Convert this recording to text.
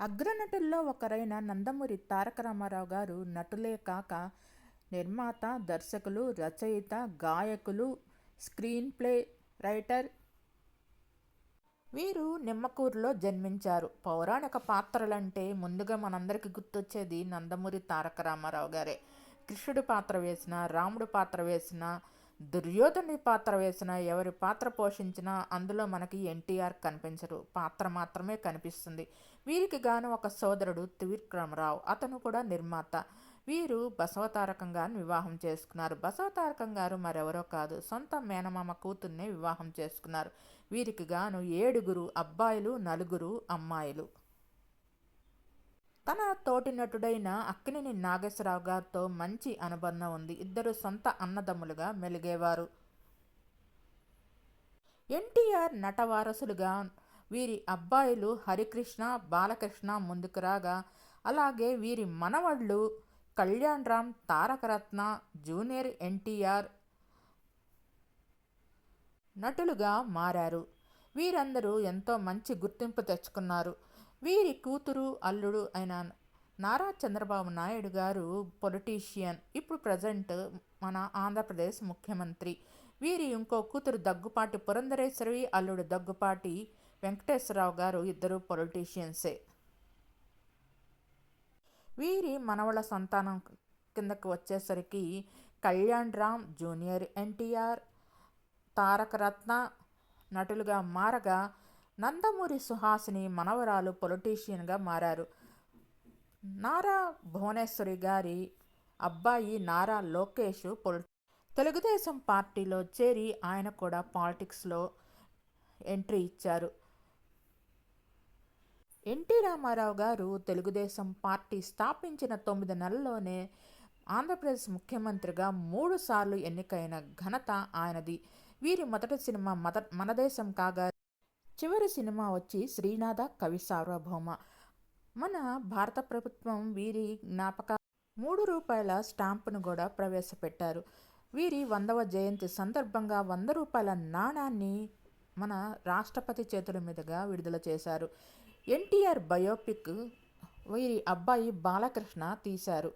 అగ్రనటుల్లో ఒకరైన నందమూరి తారక రామారావు గారు నటులే కాక నిర్మాత దర్శకులు రచయిత గాయకులు స్క్రీన్ ప్లే రైటర్ వీరు నిమ్మకూరులో జన్మించారు. పౌరాణిక పాత్రలంటే ముందుగా మనందరికీ గుర్తొచ్చేది నందమూరి తారక రామారావు గారే. కృష్ణుడి పాత్ర వేసిన రాముడు పాత్ర వేసిన దుర్యోధని పాత్ర వేసిన ఎవరి పాత్ర పోషించినా అందులో మనకి ఎన్టీఆర్ కనిపించరు పాత్ర మాత్రమే కనిపిస్తుంది. వీరికి గాను ఒక సోదరుడు త్రివిక్రమరావు. అతను కూడా నిర్మాత. వీరు బసవతారకం గారిని వివాహం చేసుకున్నారు. బసవతారకం గారు మరెవరో కాదు. సొంత మేనమామ కూతుర్నే వివాహం చేసుకున్నారు. వీరికి గాను ఏడుగురు అబ్బాయిలు నలుగురు అమ్మాయిలు. తన తోటి నటుడైన అక్కినేని నాగేశ్వరరావు గారితో మంచి అనుబంధం ఉంది. ఇద్దరు సొంత అన్నదమ్ములుగా మెలిగేవారు. ఎన్టీఆర్ నటవారసులుగా వీరి అబ్బాయిలు హరికృష్ణ బాలకృష్ణ ముందుకు రాగా అలాగే వీరి మనవళ్ళు కళ్యాణ్ రామ్ తారకరత్న జూనియర్ ఎన్టీఆర్ నటులుగా మారారు. వీరందరూ ఎంతో మంచి గుర్తింపు తెచ్చుకున్నారు. వీరి కూతురు అల్లుడు అయిన నారా చంద్రబాబు నాయుడు గారు పొలిటీషియన్ ఇప్పుడు ప్రజెంట్ మన ఆంధ్రప్రదేశ్ ముఖ్యమంత్రి. వీరి ఇంకో కూతురు దగ్గుపాటి పురంధరేశ్వరి అల్లుడు దగ్గుపాటి వెంకటేశ్వరరావు గారు ఇద్దరు పొలిటీషియన్సే. వీరి మనవల సంతానం కిందకు వచ్చేసరికి కళ్యాణ్ రామ్ జూనియర్ ఎన్టీఆర్ తారకరత్న నటులుగా మారగా నందమూరి సుహాసిని మనవరాలు పొలిటీషియన్గా మారారు. నారా భువనేశ్వరి గారి అబ్బాయి నారా లోకేష్ పొలి తెలుగుదేశం పార్టీలో చేరి ఆయన కూడా పాలిటిక్స్లో ఎంట్రీ ఇచ్చారు. ఎన్టీ రామారావు గారు తెలుగుదేశం పార్టీ స్థాపించిన తొమ్మిది నెలల్లోనే ఆంధ్రప్రదేశ్ ముఖ్యమంత్రిగా మూడు సార్లు ఎన్నికైన ఘనత ఆయనది. వీరి మొదటి సినిమా మద మనదేశం కాగా చివరి సినిమా వచ్చి శ్రీనాథ కవి సార్వభౌమ. మన భారత ప్రభుత్వం వీరి జ్ఞాపక మూడు రూపాయల స్టాంపును కూడా ప్రవేశపెట్టారు. వీరి వందవ జయంతి సందర్భంగా వంద రూపాయల నాణాన్ని మన రాష్ట్రపతి చేతుల మీదుగా విడుదల చేశారు. ఎన్టీఆర్ బయోపిక్ వీరి అబ్బాయి బాలకృష్ణ తీశారు.